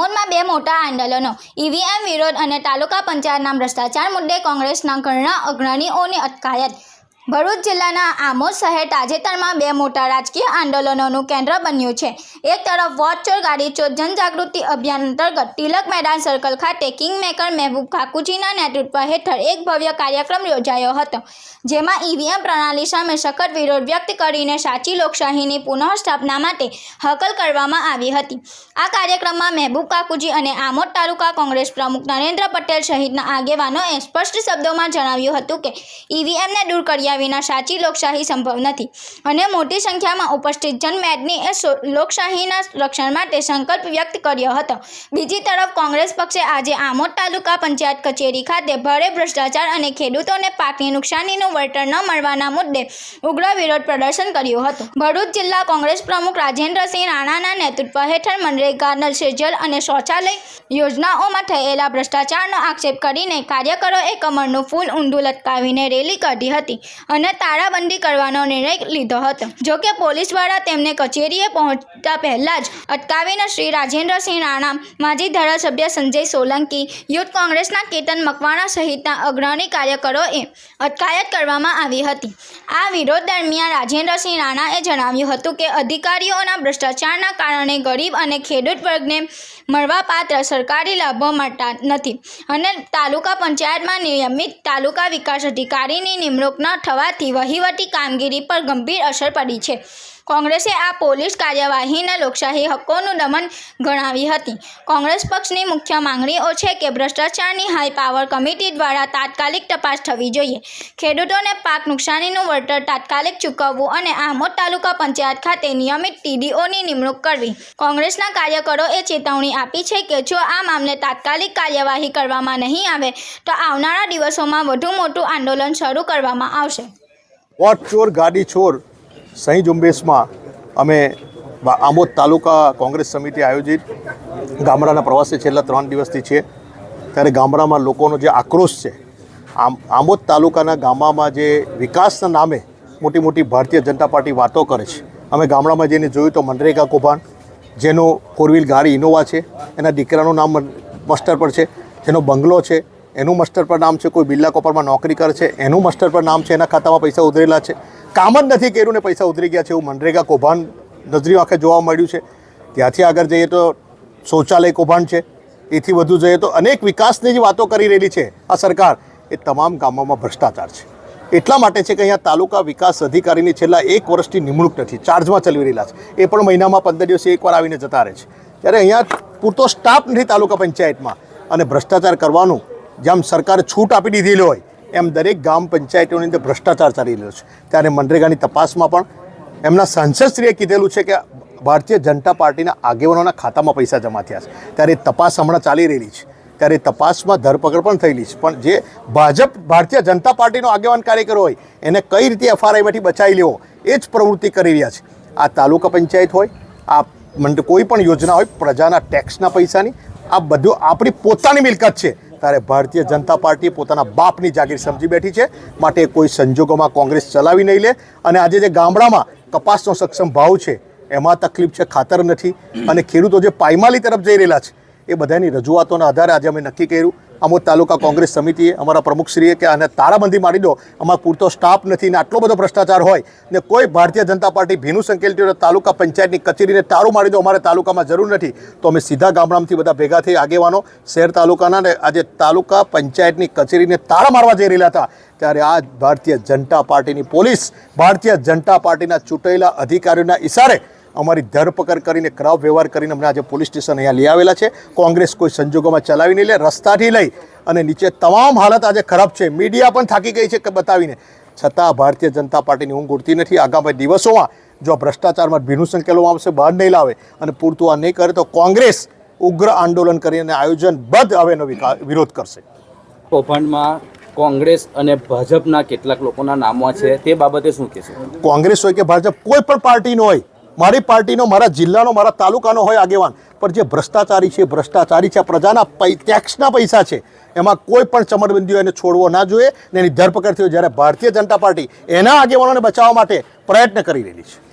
આમોદમાં બે મોટા આંદોલનો, ઈવીએમ વિરોધ અને તાલુકા પંચાયતના ભ્રષ્ટાચાર મુદ્દે કોંગ્રેસના ઘણા અગ્રણીઓની અટકાયત. ભરૂચ જિલ્લાના આમોદ શહેર તાજેતરમાં બે મોટા રાજકીય આંદોલનોનું કેન્દ્ર બન્યું છે. એક તરફ વોચ ચોર ગાડી ચોર જનજાગૃતિ અભિયાન અંતર્ગત તિલક મેદાન સર્કલ ખાતે કિંગ મેકર મહેબૂબ કાકુજીના નેતૃત્વ હેઠળ એક ભવ્ય કાર્યક્રમ યોજાયો હતો, જેમાં ઈવીએમ પ્રણાલી સામે સખત વિરોધ વ્યક્ત કરીને સાચી લોકશાહીની પુનઃસ્થાપના માટે હકલ કરવામાં આવી હતી. આ કાર્યક્રમમાં મહેબૂબ કાકુજી અને આમોદ તાલુકા કોંગ્રેસ પ્રમુખ નરેન્દ્ર પટેલ સહિતના આગેવાનોએ સ્પષ્ટ શબ્દોમાં જણાવ્યું હતું કે ઈવીએમને દૂર કર્યા વિના સાચી લોકશાહી સંભવ નથી. અને મોટી સંખ્યામાં ઉપસ્થિત જનમેદની એ લોકશાહીના રક્ષણ માટે સંકલ્પ વ્યક્ત કર્યો હતો. બીજી તરફ કોંગ્રેસ પક્ષે આજે આમોદ તાલુકા પંચાયત કચેરી ખાતે ભારે ભ્રષ્ટાચાર અને ખેડૂતોને પાકની નુકસાનીનું વળતર ન મળવાના મુદ્દે ઉગ્ર વિરોધ પ્રદર્શન કર્યું હતું. ભરૂચ જિલ્લા કોંગ્રેસ પ્રમુખ રાજેન્દ્રસિંહ રાણાના નેતૃત્વ હેઠળ મનરેગા નલ સે અને શૌચાલય યોજનાઓમાં થયેલા ભ્રષ્ટાચારનો આક્ષેપ કરીને કાર્યકરોએ કમરનું ફૂલ ઊંધું લટકાવીને રેલી કાઢી હતી. અને તાળાબંધી કરવાનો નિર્ણય લીધો હતો. જોકે પોલીસ દ્વારા તેમને કચેરીએ પહોંચતા પહેલાં જ અટકાવીને શ્રી રાજેન્દ્રસિંહ રાણા, માજી ધારાસભ્ય સંજય સોલંકી, યુથ કોંગ્રેસના કેતન મકવાણા સહિતના અગ્રણી કાર્યકરોએ અટકાયત કરવામાં આવી હતી. આ વિરોધ દરમિયાન રાજેન્દ્રસિંહ રાણાએ જણાવ્યું હતું કે અધિકારીઓના ભ્રષ્ટાચારના કારણે ગરીબ અને ખેડૂત વર્ગને મળવાપાત્ર સરકારી લાભો મળતા નથી. અને તાલુકા પંચાયતમાં નિયમિત તાલુકા વિકાસ અધિકારીની નિમણૂક ન થવાથી વહીવટી કામગીરી પર ગંભીર અસર પડી છે. કોંગ્રેસે આ પોલીસ કાર્યવાહીને લોકશાહી હક્કોનું દમન ગણાવી હતી. કોંગ્રેસ પક્ષની મુખ્ય માંગણીઓ છે કે ભ્રષ્ટાચારની હાઈ પાવર કમિટી દ્વારા તાત્કાલિક તપાસ થવી જોઈએ. ખેડૂતોને પાક નુકસાનીનું વળતર તાત્કાલિક ચૂકવવું અને આમોદ તાલુકા પંચાયત ખાતે નિયમિત ટીડીઓની નિમણૂક કરવી. કોંગ્રેસના કાર્યકરોએ ચેતવણી આપી છે કે જો આ મામલે તાત્કાલિક કાર્યવાહી કરવામાં નહીં આવે, તો આવનારા દિવસોમાં વધુ મોટું આંદોલન શરૂ કરવામાં આવશે. વોટ ચોર, ગાડી ચોર સહી ઝુંબેશમાં અમે આંબોદ તાલુકા કોંગ્રેસ સમિતિ આયોજિત ગામડાના પ્રવાસે છેલ્લા ત્રણ દિવસથી છે. ત્યારે ગામડામાં લોકોનો જે આક્રોશ છે, આમ આમોદ તાલુકાના ગામડામાં જે વિકાસના નામે મોટી મોટી ભારતીય જનતા પાર્ટી વાતો કરે છે. અમે ગામડામાં જઈને જોયું તો મનરેગા કૌભાંડ, જેનો ફોર વ્હીલ ગાડી ઇનોવા છે, એના દીકરાનું નામ મસ્ટર પર છે, જેનો બંગલો છે એનું મસ્ટર પર નામ છે, કોઈ બિરલા કોપરમાં નોકરી કરે છે, એનું મસ્ટર પર નામ છે, એના ખાતામાં પૈસા ઉધરેલા છે. કામ જ નથી કર્યું ને પૈસા ઉધરી ગયા છે એવું મનરેગા કૌભાંડ નજરી આંખે જોવા મળ્યું છે. ત્યાંથી આગળ જઈએ તો શૌચાલય કૌભાંડ છે, એથી વધુ જઈએ તો અનેક વિકાસની જે વાતો કરી રહેલી છે. આ સરકાર એ તમામ ગામોમાં ભ્રષ્ટાચાર છે. એટલા માટે છે કે અહીંયા તાલુકા વિકાસ અધિકારીની છેલ્લા એક વર્ષથી નિમણૂક નથી, ચાર્જમાં ચલાવી રહેલા છે. એ પણ મહિનામાં પંદર દિવસે એકવાર આવીને જતા રહે છે. ત્યારે અહીંયા પૂરતો સ્ટાફ નથી તાલુકા પંચાયતમાં અને ભ્રષ્ટાચાર કરવાનું જેમ સરકારે છૂટ આપી દીધેલી હોય, એમ દરેક ગામ પંચાયતોની અંદર ભ્રષ્ટાચાર ચાલી રહ્યો છે. ત્યારે મનરેગાની તપાસમાં પણ એમના સાંસદશ્રીએ કીધેલું છે કે ભારતીય જનતા પાર્ટીના આગેવાનોના ખાતામાં પૈસા જમા થયા છે. ત્યારે તપાસ હમણાં ચાલી રહેલી છે. ત્યારે તપાસમાં ધરપકડ પણ થયેલી છે. પણ જે ભાજપ, ભારતીય જનતા પાર્ટીનો આગેવાન કાર્યકર હોય, એને કઈ રીતે એફઆરઆઈમાંથી બચાવી લેવો, એ જ પ્રવૃત્તિ કરી રહ્યા છે. આ તાલુકા પંચાયત હોય, આ કોઈ પણ યોજના હોય, પ્રજાના ટેક્સના પૈસાની, આ બધું આપણી પોતાની મિલકત છે. ત્યારે ભારતીય જનતા પાર્ટી પોતાના બાપની જાગીર સમજી બેઠી છે. માટે કોઈ સંજોગોમાં કોંગ્રેસ ચલાવી નહીં લે. અને આજે જે ગામડામાં કપાસનો સક્ષમ ભાવ છે, એમાં તકલીફ છે, ખાતર નથી. અને ખેડૂતો જે પાયમાલી તરફ જઈ રહેલા છે એ બધાની રજૂઆતોના આધારે આજે અમે નક્કી કર્યું. આમોદ તાલુકા કોંગ્રેસ સમિતિએ અમારા પ્રમુખશ્રીએ કે આને તાળાબંધી મારી દો. અમારા પૂરતો સ્ટાફ નથી ને આટલો બધો ભ્રષ્ટાચાર હોય ને કોઈ ભારતીય જનતા પાર્ટી ભીનું સંકેલતી તાલુકા પંચાયતની કચેરીને તારું મારી દો. અમારે તાલુકામાં જરૂર નથી. તો અમે સીધા ગામડામાંથી બધા ભેગા થઈ આગેવાનો શહેર તાલુકાના ને આજે તાલુકા પંચાયતની કચેરીને તાળા મારવા જઈ રહેલા હતા. ત્યારે આ ભારતીય જનતા પાર્ટીની પોલીસ ભારતીય જનતા પાર્ટીના ચૂંટાયેલા અધિકારીઓના ઇશારે અમારી ધરપકડ કરીને ખરાબ વ્યવહાર કરીને અમને આજે પોલીસ સ્ટેશન અહીંયા લઈ આવેલા છે. કોંગ્રેસ કોઈ સંજોગોમાં ચલાવી નહીં લે રસ્તાથી લઈ અને નીચે તમામ હાલત આજે ખરાબ છે. મીડિયા પણ થાકી ગઈ છે કે બતાવીને. છતાં ભારતીય જનતા પાર્ટીની ઊંઘ ઉડતી નથી. આગામી દિવસોમાં જો આ ભ્રષ્ટાચારમાં ભીનું સંકેલવામાં આવશે બહાર નહીં લાવે અને પૂરતું આ નહીં કરે તો કોંગ્રેસ ઉગ્ર આંદોલન કરીને આયોજનબદ્ધ હવે એનો વિરોધ કરશે. કૌભાંડમાં કોંગ્રેસ અને ભાજપના કેટલાક લોકોના નામો છે તે બાબતે શું કહેશો? કોંગ્રેસ હોય કે ભાજપ કોઈ પણ પાર્ટીનો હોય મારી પાર્ટીનો, મારા જિલ્લાનો, મારા તાલુકાનો હોય આગેવાન, પણ જે ભ્રષ્ટાચારી છે ભ્રષ્ટાચારી છે, પ્રજાના પૈ, ટેક્સના પૈસા છે, એમાં કોઈ પણ ચમરબંધીઓ એને છોડવો ના જોઈએ ને એની ધરપકડ થયો જ્યારે ભારતીય જનતા પાર્ટી એના આગેવાનોને બચાવવા માટે પ્રયત્ન કરી રહેલી છે.